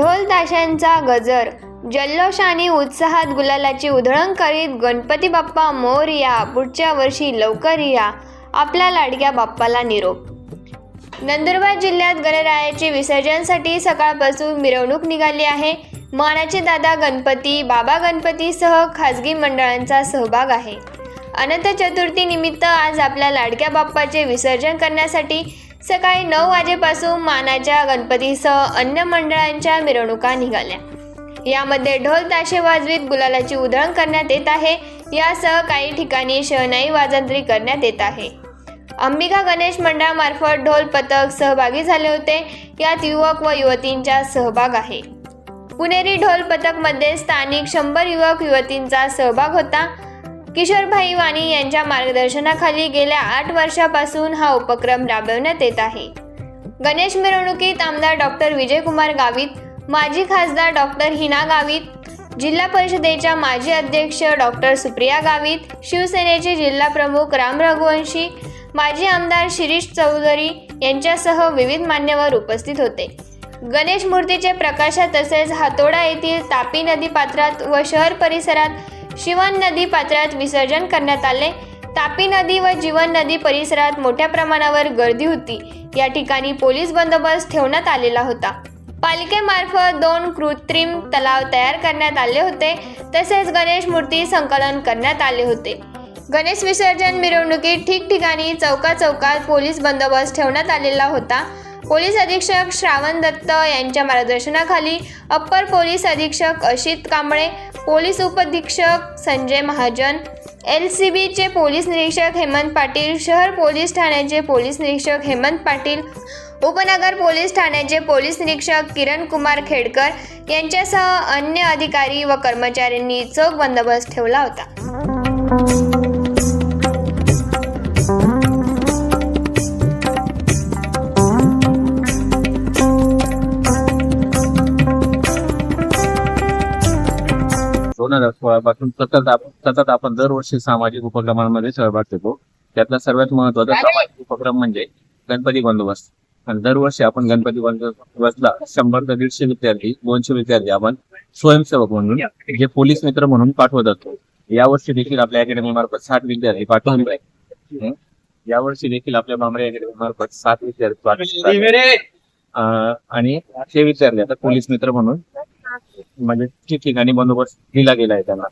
ताशांचा गजर जल्लोष आणि उत्साहात गुलालाची उधळण करीत गणपती बाप्पा मोरया पुढच्या वर्षी लवकर या आपल्या लाडक्या बाप्पाला निरोप. नंदुरबार जिल्ह्यात गणरायाचे विसर्जनसाठी सकाळपासून मिरवणूक निघाली आहे. मानाचे दादा गणपती बाबा गणपतीसह खाजगी मंडळांचा सहभाग आहे. अनंत चतुर्थी निमित्त आज आपल्या लाडक्या बाप्पाचे विसर्जन करण्यासाठी सकाळी नऊ वाजेपासून मानाच्या गणपतीसह अन्य मंडळांच्या मिरवणुका निघाल्या. यामध्ये ढोल ताशे वाजवीत गुलालाची उधळण करण्यात येत आहे. यासह काही ठिकाणी शहनाई वाजंत्री करण्यात येत आहे. अंबिका गणेश मंडळामार्फत ढोल पथक सहभागी झाले होते. यात युवक व युवतींचा सहभाग आहे. पुणेरी ढोल पथकमध्ये स्थानिक शंभर युवक युवतींचा सहभाग होता. किशोरभाई वाणी यांच्या मार्गदर्शनाखाली गेल्या आठ वर्षापासून हा उपक्रम राबवण्यात येत आहे. गणेश मिरवणुकीत आमदार डॉक्टर विजयकुमार गावित माजी खासदार डॉक्टर हिना गावित जिल्हा परिषदेच्या माजी अध्यक्ष डॉक्टर सुप्रिया गावित शिवसेनेचे जिल्हा प्रमुख राम रघुवंशी माजी आमदार शिरीष चौधरी यांच्यासह विविध मान्यवर उपस्थित होते. गणेश मूर्तीचे प्रकाशात तसेच हातोडा येथील तापी नदी पात्रात व शहर परिसरात शिवन नदी पात्रात विसर्जन करण्यात आले. तापी नदी व जीवन नदी परिसरात मोठ्या प्रमाणावर गर्दी होती. या ठिकाणी पोलीस बंदोबस्त ठेवण्यात आलेला होता. पालिकेमार्फत दोन कृत्रिम तलाव तयार करण्यात आले होते. तसेच गणेश मूर्ती संकलन करण्यात आले होते. गणेश विसर्जन मिरवणुकीत ठिकठिकाणी चौका चौकात पोलीस बंदोबस्त ठेवण्यात आलेला होता. पोलीस अधीक्षक श्रावण दत्त यांच्या मार्गदर्शनाखाली अप्पर पोलीस अधीक्षक अशित कांबळे पोलीस उपअधीक्षक संजय महाजन एल सी बीचे पोलीस निरीक्षक हेमंत पाटील शहर पोलीस ठाण्याचे पोलीस निरीक्षक हेमंत पाटील उपनगर पोलीस ठाण्याचे पोलीस निरीक्षक किरण कुमार खेडकर यांच्यासह अन्य अधिकारी व कर्मचाऱ्यांनी चोख बंदोबस्त ठेवला होता. दोन हजार सोळा पासून. सतत सतत आपण दरवर्षी सामाजिक उपक्रमांमध्ये सहभाग घेतो त्यातला सर्वात महत्त्वाचा सामाजिक उपक्रम म्हणजे गणपती बंदोबस्त. आणि दरवर्षी आपण गणपती बंदोबस्तला शंभर ते दीडशे विद्यार्थी दोनशे विद्यार्थी आपण स्वयंसेवक म्हणून जे पोलीस मित्र म्हणून पाठवत असतो. यावर्षी देखील आपल्या अकॅडमी मार्फत साठ विद्यार्थी पाठवले. हं? यावर्षी देखील आपल्या बांबरे अकॅडमी मार्फत सात विद्यार्थी पाठवले आणि ते विद्यार्थी आता पोलीस मित्र म्हणून म्हणजे ठिकठिकाणी बंदोबस्त दिला गेला आहे त्यांना?